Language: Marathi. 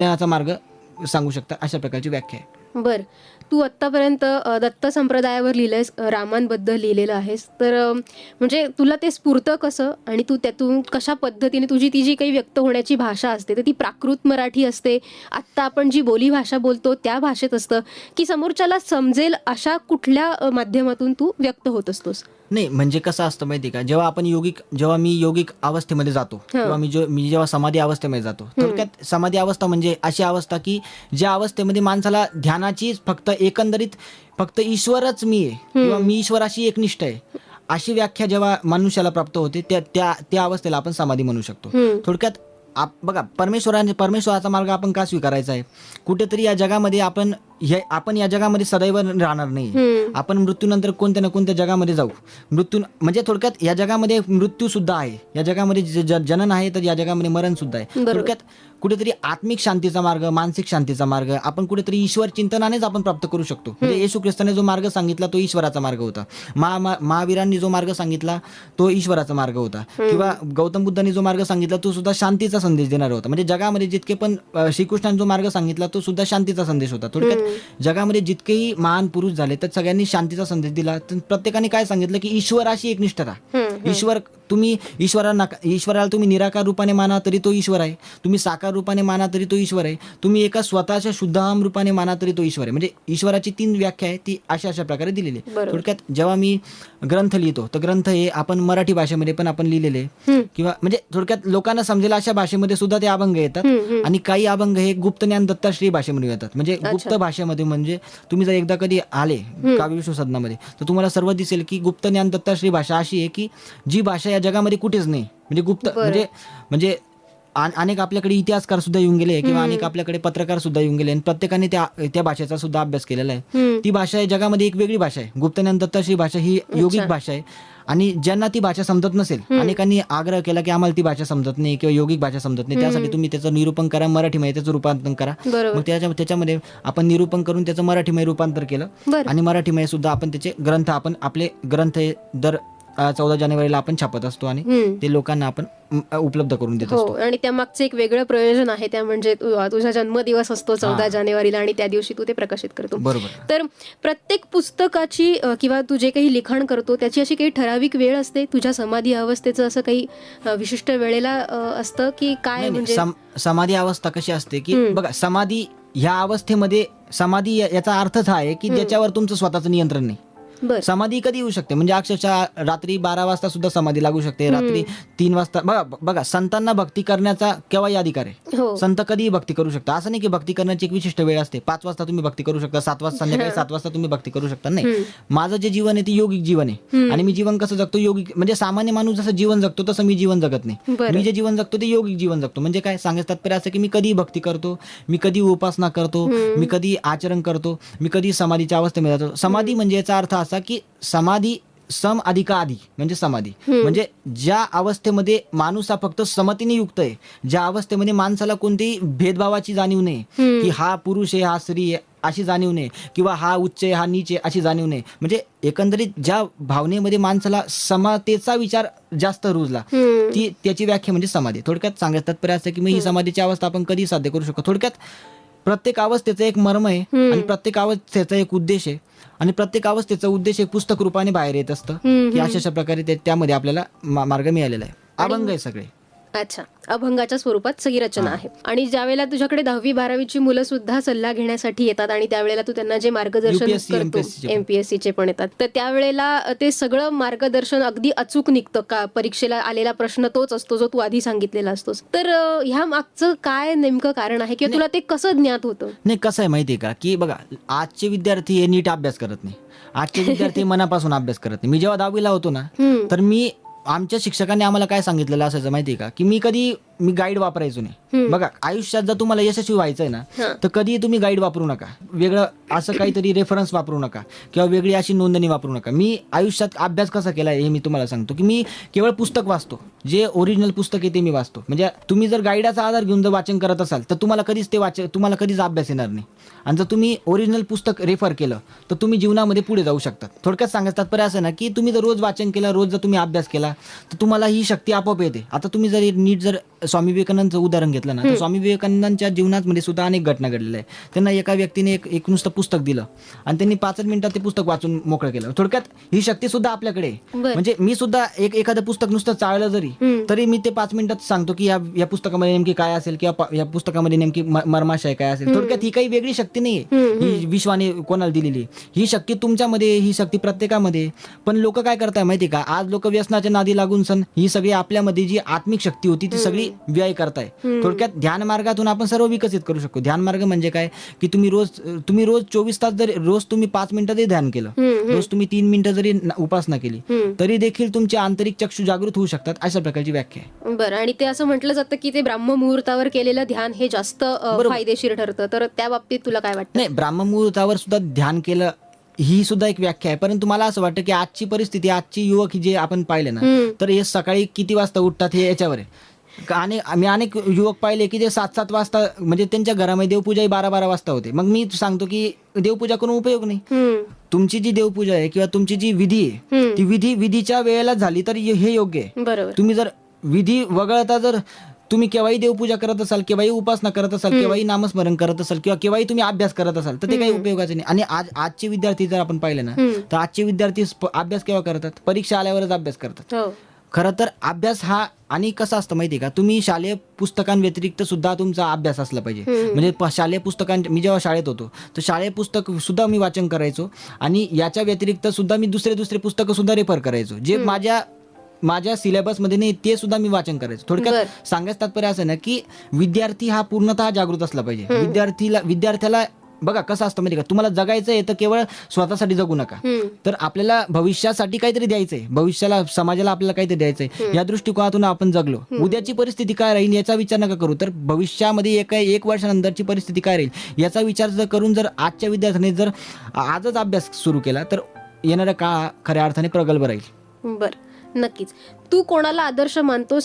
ज्ञानाचा मार्ग सांगू शकता अशा प्रकारची व्याख्या आहे. बर. तू आत्तापर्यंत अ, दत्त संप्रदायावर लिहिलंयस अ, रामांबद्दल लिहिलेलं आहेस. तर अ, म्हणजे तुला ते स्फूर्त कसं आणि तू त्यातून कशा पद्धतीने तुझी ती जी काही व्यक्त होण्याची भाषा असते तर ती प्राकृत मराठी असते. आत्ता आपण जी बोली भाषा बोलतो त्या भाषेत असतं की समोरच्याला समजेल अशा कुठल्या अ, माध्यमातून तू व्यक्त होत असतोस? नाही म्हणजे कसं असतं माहिती का? जेव्हा आपण योगिक जेव्हा मी योगिक अवस्थेमध्ये जातो किंवा मी जो मी जेव्हा समाधी अवस्थेमध्ये जातो थोडक्यात समाधी अवस्था म्हणजे अशी अवस्था की ज्या अवस्थेमध्ये माणसाला ध्यानाची फक्त एकंदरीत फक्त ईश्वरच मी आहे किंवा मी ईश्वराशी एकनिष्ठ आहे अशी व्याख्या जेव्हा मनुष्याला प्राप्त होते त्या त्या त्या अवस्थेला आपण समाधी म्हणू शकतो. हम्म. थोडक्यात आप बघा परमेश्वराने परमेश्वराचा मार्ग आपण का स्वीकारायचा आहे? कुठेतरी या जगामध्ये आपण हे आपण या जगामध्ये सदैव राहणार नाही. आपण मृत्यूनंतर कोणत्या ना कोणत्या जगामध्ये जाऊ. मृत्यू म्हणजे थोडक्यात या जगामध्ये मृत्यू सुद्धा आहे. या जगामध्ये जनन आहे तर या जगामध्ये मरण सुद्धा आहे. थोडक्यात कुठेतरी आत्मिक शांतीचा मार्ग मानसिक शांतीचा मार्ग आपण कुठेतरी ईश्वर चिंतनानेच आपण प्राप्त करू शकतो. म्हणजे येशू ख्रिस्ताने जो मार्ग सांगितला तो ईश्वराचा मार्ग होता. महा महा- महावीरांनी जो मार्ग सांगितला तो ईश्वराचा मार्ग होता. किंवा गौतम बुद्धांनी जो मार्ग सांगितला तो सुद्धा शांतीचा संदेश देणारा होता. म्हणजे जगामध्ये जितके पण श्रीकृष्णाने जो मार्ग सांगितला तो सुद्धा शांतीचा संदेश होता. थोडक्यात जगामध्ये जितकेही महान पुरुष झाले तर सगळ्यांनी शांतीचा संदेश दिला तर प्रत्येकाने काय सांगितलं की ईश्वराशी एकनिष्ठता. ईश्वर तुम्ही ईश्वरांना ईश्वराला तुम्ही निराकार रूपाने माना तरी तो ईश्वर आहे. तुम्ही साकार रूपाने माना तरी तो ईश्वर आहे. तुम्ही एका स्वतःच्या शुद्धाहम रूपाने माना तरी तो ईश्वर आहे. म्हणजे ईश्वराची तीन व्याख्या आहे ती अशा अशा प्रकारे दिलेली आहे. थोडक्यात जेव्हा मी ग्रंथ लिहितो तर ग्रंथ हे आपण मराठी भाषेमध्ये पण आपण लिहिलेले. किंवा म्हणजे थोडक्यात लोकांना समजेल अशा भाषेमध्ये सुद्धा ते अभंग येतात. आणि काही अभंग हे गुप्त ज्ञान दत्ताश्री भाषेमध्ये येतात. म्हणजे गुप्त भाषेमध्ये म्हणजे तुम्ही जर एकदा कधी आले काव्यविश्व सदनामध्ये तर तुम्हाला सर्व दिसेल की गुप्त ज्ञान दत्ताश्री भाषा अशी आहे की जी भाषा या जगामध्ये कुठेच नाही. म्हणजे गुप्त म्हणजे म्हणजे अन- अनेक आपल्याकडे इतिहासकार सुद्धा येऊन गेले किंवा अनेक आपल्याकडे पत्रकार सुद्धा येऊन गेले. आणि प्रत्येकाने त्या त्या भाषेचा सुद्धा अभ्यास केलेला आहे. ती भाषा आहे जगामध्ये एक वेगळी भाषा आहे. गुप्तज्ञान दत्ताश्री भाषा ही योगिक भाषा आहे. आणि ज्यांना ती भाषा समजत नसेल अनेकांनी आग्रह केला की आम्हाला ती भाषा समजत नाही किंवा योगिक भाषा समजत नाही. त्यासाठी तुम्ही त्याचं निरूपण करा मराठीमध्ये त्याचं रूपांतर करा. मग त्याच्या त्याच्यामध्ये आपण निरूपण करून त्याचं मराठीमय रूपांतर केलं. आणि मराठीमय सुद्धा आपण त्याचे ग्रंथ आपण आपले ग्रंथ दर चौदा जानेवारीला आपण छापत असतो आणि. ते लोकांना आपण उपलब्ध करून देत हो असतो. आणि त्यामागचं एक वेगळं प्रयोजन आहे त्या म्हणजे तुझा जन्मदिवस असतो चौदा जानेवारीला आणि त्या दिवशी तू ते प्रकाशित करतो. बरोबर. तर प्रत्येक पुस्तकाची किंवा तू जे काही लिखाण करतो त्याची अशी काही ठराविक वेळ असते? तुझ्या समाधी अवस्थेचं असं काही विशिष्ट वेळेला असतं की काय म्हणजे? सम- समाधी अवस्था कशी असते की बघा समाधी ह्या अवस्थेमध्ये समाधी याचा अर्थच हा आहे की ज्याच्यावर तुमचं स्वतःचं नियंत्रण नाही. बर. समाधी कधी येऊ शकते? म्हणजे अक्षरशः रात्री बारा वाजता सुद्धा समाधी लागू शकते. रात्री तीन वाजता बघा बघा संतांना भक्ती करण्याचा केव्हाही अधिकार आहे हो. संत कधीही भक्ती करू शकता. असं नाही की भक्ती करण्याची एक विशिष्ट वेळ असते. पाच वाजता तुम्ही भक्ती करू शकता सात वाजता संध्याकाळी सात वाजता तुम्ही भक्ती करू शकता. नाही. माझं जे जीवन आहे ते योगिक जीवन आहे. आणि मी जीवन कसं जगतो? योगिक म्हणजे सामान्य माणूस जसं जीवन जगतो तसं मी जीवन जगत नाही. बरं. मी जे जीवन जगतो ते योगिक जीवन जगतो. म्हणजे काय? सांगायचं तात्पर्य असं की मी कधी भक्ती करतो मी कधी उपासना करतो मी कधी आचरण करतो मी कधी समाधीच्या अवस्थेमध्ये जातो. समाधी म्हणजे याचा अर्थ असा की समाधी सम अधिका आधी म्हणजे समाधी. म्हणजे ज्या अवस्थेमध्ये माणूस हा फक्त समतीने युक्त आहे ज्या अवस्थेमध्ये माणसाला कोणतीही भेदभावाची जाणीव नाही की हा पुरुष आहे हा स्त्री आहे अशी जाणीव नाही किंवा हा उच्च आहे हा नीच आहे अशी जाणीव नाही. म्हणजे एकंदरीत ज्या भावनेमध्ये माणसाला समतेचा विचार जास्त रुजला. ती त्याची व्याख्या म्हणजे समाधी. थोडक्यात सांगायचं तात्पर्य असं की मग ही समाधीची अवस्था आपण कधी साध्य करू शकतो. थोडक्यात प्रत्येक अवस्थेचं एक मर्म आहे आणि प्रत्येक अवस्थेचा एक उद्देश आहे. आणि प्रत्येक अवस्थेचा उद्देश एक पुस्तक रूपाने बाहेर येत असतं. की अशा अशा प्रकारे ते- त्यामध्ये आपल्याला मार्ग मिळालेला आहे. अभंग आहे सगळे. अच्छा. अभंगाच्या स्वरूपात सगळी रचना आहे. आणि ज्यावेळेला तुझ्याकडे दहावी बारावीची मुलं सुद्धा सल्ला घेण्यासाठी येतात आणि त्यावेळेला तू त्यांना जे मार्गदर्शन UPSC, करतो MPSC चे पण. एमपीएससी चे पण येतात. तर त्यावेळेला ते सगळं मार्गदर्शन अगदी अचूक निघतं का? परीक्षेला आलेला प्रश्न तोच असतो जो तू आधी सांगितलेला असतोस. तर अं, ह्या मागचं काय नेमकं कारण आहे? किंवा तुला ते कसं ज्ञात होतं? नाही कसं आहे माहिती आहे का? की बघा आजचे विद्यार्थी हे नीट अभ्यास करत नाही. आजचे विद्यार्थी मनापासून अभ्यास करत नाही. मी जेव्हा दहावीला होतो ना हम्म. तर मी आमच्या शिक्षकांनी आम्हाला काय सांगितलेलं असायचं माहिती आहे का? की मी कधी मी गाईड वापरायचो नाही. बघा आयुष्यात जर तुम्हाला यशस्वी व्हायचंय ना तर कधी तुम्ही गाईड वापरू नका. वेगळं असं काहीतरी रेफरन्स वापरू नका किंवा वेगळी अशी नोंदणी वापरू नका. मी आयुष्यात अभ्यास कसा केला हे मी तुम्हाला सांगतो की मी केवळ पुस्तक वाचतो. जे ओरिजिनल पुस्तक आहे ते मी वाचतो. म्हणजे तुम्ही जर गाईडाचा आधार घेऊन जर वाचन करत असाल तर तुम्हाला कधीच ते वाच तुम्हाला कधीच अभ्यास येणार नाही. आणि जर तुम्ही ओरिजिनल पुस्तक रेफर केलं तर तुम्ही जीवनामध्ये पुढे जाऊ शकतात. थोडक्यात सांगायचं तात्पर्य असं ना की तुम्ही जर रोज वाचन केलं रोज जर तुम्ही अभ्यास केला तर तुम्हाला ही शक्ती आपोआप येते. आता तुम्ही जर नीट जर स्वामी विवेकानंदचं उदाहरण घेतलं ना तर स्वामी विवेकानंदांच्या जीवनामध्ये सुद्धा अनेक घटना घडलेल्या आहे त्यांना एका व्यक्तीने एक एक नुसतं पुस्तक दिलं आणि त्यांनी पाचच मिनिटात ते पुस्तक वाचून मोकळं केलं. थोडक्यात ही शक्ती सुद्धा आपल्याकडे आहे. बरं. म्हणजे मी सुद्धा एक एखादं पुस्तक नुसतं चाळलं जरी हम्म. तरी मी ते पाच मिनिटात सांगतो की या या पुस्तकामध्ये नेमकी काय असेल किंवा पा- या पुस्तकामध्ये नेमकी म- मर्माशय काय असेल. थोडक्यात ही काही वेगळी शक्ती नाहीये. हम्म, ही विश्वाने कोणाला दिलेली. ही शक्ती तुमच्यामध्ये ही शक्ती प्रत्येकामध्ये आहे. पण लोक काय करताय माहिती का? आज लोक व्यसनाच्या नादी लागून सण ही सगळी आपल्यामध्ये जी आत्मिक शक्ती होती ती सगळी व्यय करताय. थोडक्यात ध्यान मार्गातून आपण सर्व विकसित करू शकतो. ध्यान मार्ग म्हणजे काय? की तुम्ही रोज तुम्ही रोज चोवीस तास जरी रोज तुम्ही पाच मिनिटं जरी ध्यान केलं रोज तुम्ही तीन मिनिटं जरी उपासना केली. तरी देखील तुमचे आंतरिक चक्षु जागृत होऊ शकतात अशा प्रकारची व्याख्या आहे. बरं आणि ते असं म्हटलं जातं की ते ब्राह्म मुहूर्तावर केलेलं ध्यान हे जास्त. फायदेशीर ठरतं. तर त्या बाबतीत तुला काय वाटतं? नाही ब्राह्ममुहूर्तावर सुद्धा ध्यान केलं ही सुद्धा एक व्याख्या आहे. परंतु मला असं वाटतं की आजची परिस्थिती आजची युवक जे आपण पाहिले ना. तर हे सकाळी किती वाजता उठतात हे याच्यावर आहे. आणि मी अनेक युवक पाहिले की जे सात सात वाजता म्हणजे त्यांच्या घरामध्ये देवपूजा ही बारा बारा वाजता होते. मग मी सांगतो की देवपूजा करून उपयोग नाही. तुमची जी देवपूजा आहे किंवा तुमची जी विधी आहे. ती विधी विधीच्या वेळेला झाली तर हे योग्य आहे. तुम्ही जर विधी वगळता जर तुम्ही केव्हाही देवपूजा करत असाल केव्हाही उपासना करत असाल केव्हाही नामस्मरण करत असाल किंवा केव्हाही तुम्ही अभ्यास करत असाल तर ते काही उपयोगाचे नाही. आणि आज आजचे विद्यार्थी जर आपण पाहिले ना. तर आजचे विद्यार्थी अभ्यास केव्हा करतात? परीक्षा आल्यावरच अभ्यास करतात. हो. खरं तर अभ्यास हा आणि कसं असतं माहिती आहे का? तुम्ही शालेय पुस्तकांव्यतिरिक्त सुद्धा तुमचा अभ्यास असला पाहिजे. म्हणजे शालेय पुस्तकां मी जेव्हा शाळेत होतो तर शालेय पुस्तक सुद्धा मी वाचन करायचो आणि याच्या व्यतिरिक्त सुद्धा मी दुसरे दुसरे पुस्तकं सुद्धा रेफर करायचो. जे माझ्या माझ्या सिलेबसमध्ये नाही ते सुद्धा मी वाचन करायचो. थोडक्यात सांगायचं तात्पर्य असं ना की विद्यार्थी हा पूर्णतः जागृत असला पाहिजे. विद्यार्थीला विद्यार्थ्याला बघा कसं असतं माहिती का? तुम्हाला जगायचं आहे तर केवळ स्वतःसाठी जगू नका. तर आपल्याला भविष्यासाठी काहीतरी द्यायचंय. भविष्याला समाजाला आपल्याला काहीतरी द्यायचंय. या दृष्टिकोनातून आपण जगलो. उद्याची परिस्थिती काय राहील याचा विचार नका करू. तर भविष्यामध्ये एक एक वर्षानंतरची परिस्थिती काय राहील याचा विचार जर करून जर आजच्या विद्यार्थ्याने जर आजच अभ्यास सुरू केला तर येणारा काळ खऱ्या अर्थाने प्रगल्भ राहील. बरं. नक्कीच. तू कोणाला आदर्श मानतोस?